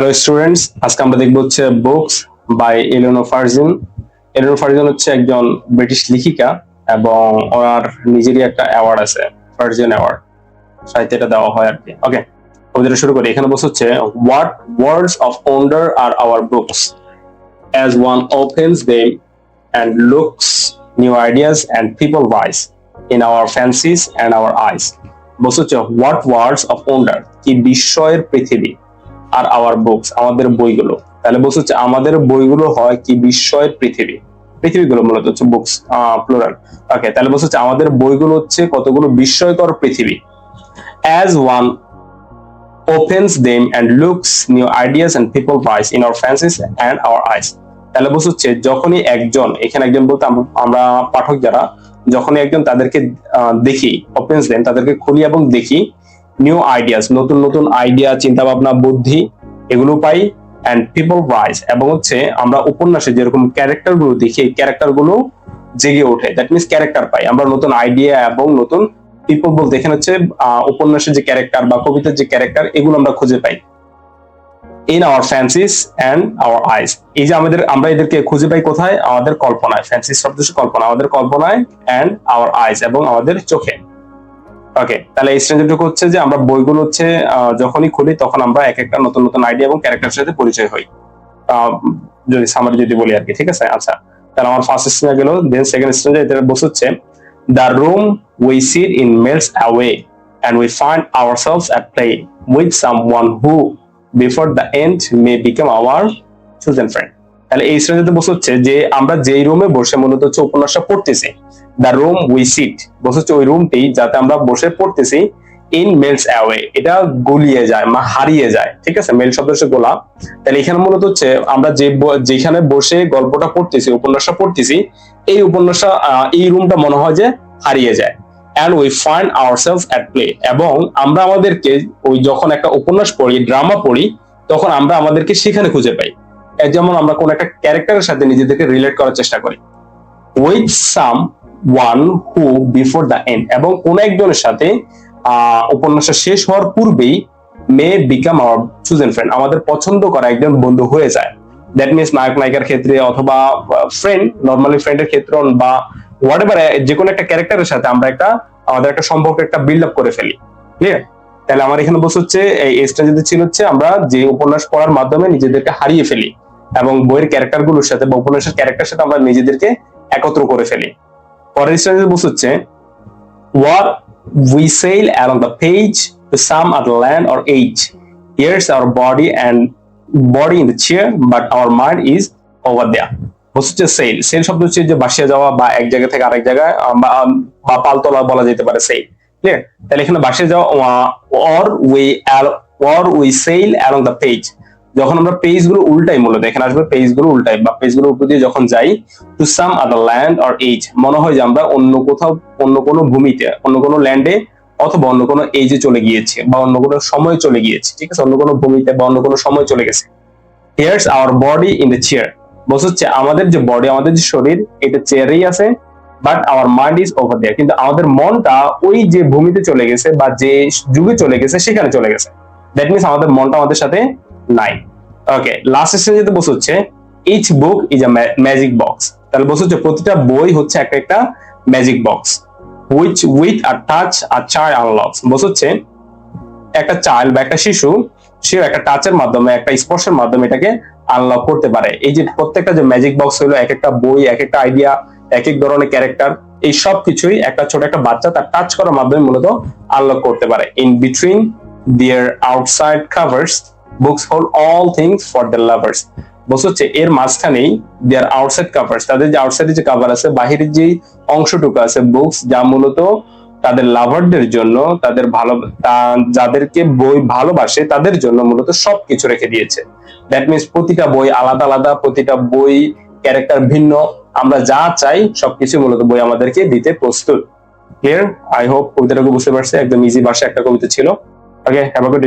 Hello students আজকে আমরা দেখব হচ্ছে বুকস বাই এলিনো ফার্জিন এলিনো ফার্জিন হচ্ছে একজন ব্রিটিশ লেখিকা এবং ওনার নিজেরই একটা অ্যাওয়ার্ড আছে ফার্জিন অ্যাওয়ার্ড সাহিত্যে এটা দেওয়া হয় আর কি। ওকে কবিতাটা শুরু করি, এখানে বসে হচ্ছে what words of wonder are our books as one opens them and looks, new ideas and people rise in our fancies and our eyes. বসে হচ্ছে হোয়াট ওয়ার্ডস অফ ওন্ডার কি বিস্ময়ের পৃথিবী? আর আওয়ার বুকস আমাদের বইগুলো। তাহলে বলছে হচ্ছে আমাদের বইগুলো হয় কি বিস্ময়ের পৃথিবী? পৃথিবীগুলো মূলত হচ্ছে বুকস প্লুরাল ওকে তাহলে বলছে হচ্ছে আমাদের বইগুলো হচ্ছে কতগুলো বিস্ময়কর পৃথিবী? As one opens them and looks, new ideas and people rise in our fancies and our eyes তাহলে বলছে হচ্ছে যখনই একজন, এখানে একজন বলতে আমরা পাঠক যারা, যখনই একজন তাদেরকে দেখি ওপেন্স দেন তাদেরকে খুলি এবং দেখি নিউ আইডিয়াস নতুন নতুন আইডিয়া চিন্তা ভাবনা বুদ্ধি, এগুলো পাই অ্যান্ড পিপল রাইজ এবং হচ্ছে আমরা উপন্যাসে যেরকম ক্যারেক্টারগুলো দেখি, এই ক্যারেক্টারগুলো জেগে ওঠে। দ্যাট মিনস ক্যারেক্টার পাই। আমরা নতুন আইডিয়া এবং নতুন পিপল বলতে এখানে হচ্ছে উপন্যাসের যে ক্যারেক্টার বা কবিতার যে ক্যারেক্টার এগুলো আমরা খুঁজে পাই in our fancies and our eyes এই যে আমাদের, আমরা এদেরকে খুঁজে পাই কোথায়? আমাদের কল্পনায়। ফ্যান্সিস শব্দ কল্পনা। আমাদের কল্পনায় অ্যান্ড আওয়ার আইস এবং আমাদের চোখে। ওকে তাহলে এই শ্রেণীটুকু হচ্ছে যে আমরা বইগুলো হচ্ছে যখনই খুলি তখন আমরা এক একটা নতুন নতুন আইডিয়া এবং ক্যারেক্টারের সাথে পরিচয় হই। যদি সামারি যদি বলি আর কি ঠিক আছে? আচ্ছা তাহলে আমার ফার্স্ট স্টেজে গেল দেন সেকেন্ড স্টেজে এটা বসে হচ্ছে the room we sit in melts away and we find ourselves at play with someone who, before the end, may become our chosen friend. তাহলে এই শ্রেণীতে বসে হচ্ছে যে আমরা যেই রুমে বসে মূলত হচ্ছে উপন্যাসটা পড়তেছি দ্য রুম উই সিট বসে হচ্ছে ওই রুমটি যাতে আমরা বসে পড়তেছি ইন মেলস অ্যাওয়ে এটা গলিয়ে যায় বা হারিয়ে যায়, ঠিক আছে? মেল শব্দ হচ্ছে গোলা তাহলে এখানে মূলত হচ্ছে আমরা যে যেখানে বসে গল্পটা পড়তেছি, উপন্যাসটা পড়তেছি, এই উপন্যাসটা এই রুমটা মনে হয় যে হারিয়ে যায়। And we find ourselves at play এবং আমরা আমাদেরকে ওই যখন একটা উপন্যাস পড়ি ড্রামা পড়ি, তখন আমরা আমাদেরকে সেখানে খুঁজে পাই। যেমন আমরা কোন একটা ক্যারেক্টারের সাথে নিজেদেরকে রিলেট করার চেষ্টা করি। With someone who before the end এবং কোন একজনের সাথে উপন্যাসটা শেষ হওয়ার পূর্বেই may become our chosen friend আমাদের পছন্দ করা একজন বন্ধু হয়ে যায়। দ্যাট মিনস নায়ক নায়িকার ক্ষেত্রে অথবা ফ্রেন্ড নর্মালি ফ্রেন্ডের ক্ষেত্রে বা হোয়াট এভার যে কোনো একটা ক্যারেক্টারের সাথে আমরা একটা, আমাদের একটা সম্পর্ক একটা বিল্ড আপ করে ফেলি। ক্লিয়ার তাহলে আমার এখানে বসে হচ্ছে এই এজটা যদি ছিল হচ্ছে আমরা যে উপন্যাস পড়ার মাধ্যমে নিজেদেরকে হারিয়ে ফেলি। এবং বইয়ের ক্যারেক্টারগুলোর সাথে বা উপন্যাসের ক্যারেক্টার সাথে আমরা নিজেদেরকে একত্র করে ফেলি। পরের বসে হচ্ছে What we sail along the page to some other land or age. Here's our body and body in the chair, but our mind is over there. হচ্ছে সেল সেল শব্দ হচ্ছে যে বাসিয়া যাওয়া বা এক জায়গা থেকে আরেক জায়গায় বা পালতোলা বলা যেতে পারে সেল ক্লিয়ার তাহলে এখানে বাসিয়া যাওয়া or we or we sail along the page যখন আমরা পেজগুলো উল্টাই, মূলত এখানে আসবে পেজগুলো উল্টাই, বা পেজগুলো উপর দিয়ে যখন যাই to some other land or age মনে হয় যে আমরা অন্য কোথাও, অন্য কোনো ভূমিতে, অন্য কোনো ল্যান্ডে অথবা অন্য কোনো এজে চলে গিয়েছি, বা অন্য কোনো সময়ে চলে গিয়েছি, ঠিক আছে? অন্য কোনো ভূমিতে বা অন্য কোনো সময় চলে গেছে। Here's our body in the chair বস হচ্ছে আমাদের যে বডি আমাদের যে শরীর, এটা চেয়ারেই আছে but our mind is over there কিন্তু আমাদের মনটা ওই যে ভূমিতে চলে গেছে বা যে যুগে চলে গেছে, সেখানে চলে গেছে। দ্যাট মিনস আমাদের মনটা আমাদের সাথে নাই ওকে লাস্ট স্টেজে বসে হচ্ছে each book is a magic box তাহলে বসে হচ্ছে প্রতিটা বই হচ্ছে একটা একটা magic box which with a touch a চাই আনলক্স বসে হচ্ছে একটা চাইল্ড বা একটা শিশু, সেও একটা টাচের মাধ্যমে, একটা স্পর্শের মাধ্যমে এটাকে আনলক করতে পারে। এই যে প্রত্যেকটা যে ম্যাজিক বক্স হলো, এক একটা বই, এক একটা আইডিয়া এক এক ধরনের ক্যারেক্টার এই সব কিছুই একটা ছোট একটা বাচ্চা তার টাচ করার মাধ্যমে মূলত আনলক করতে পারে। In between their outside covers books hold all things for the lovers বস হচ্ছে, এর মাঝখানেই দেয়ার আউটসাইড কাভার্স তাদের যে আউটসাইডে যে কাভার আছে, বাহিরের যে অংশটুকু আছে বুকস যা মূলত তাদের লাভারদের জন্য, তাদের ভালো যাদেরকে বই ভালোবাসে, তাদের জন্য মূলত সবকিছু রেখে দিয়েছে। দ্যাট মিনস প্রতিটা বই আলাদা আলাদা, প্রতিটা বই ক্যারেক্টার ভিন্ন, আমরা যা চাই, সবকিছু মূলত বই আমাদেরকে দিতে প্রস্তুত। ক্লিয়ার আই হোপ কবিতাটাকে বুঝতে পারছে, একদম ইজি ভাষা একটা কবিতা ছিল। Okay have a good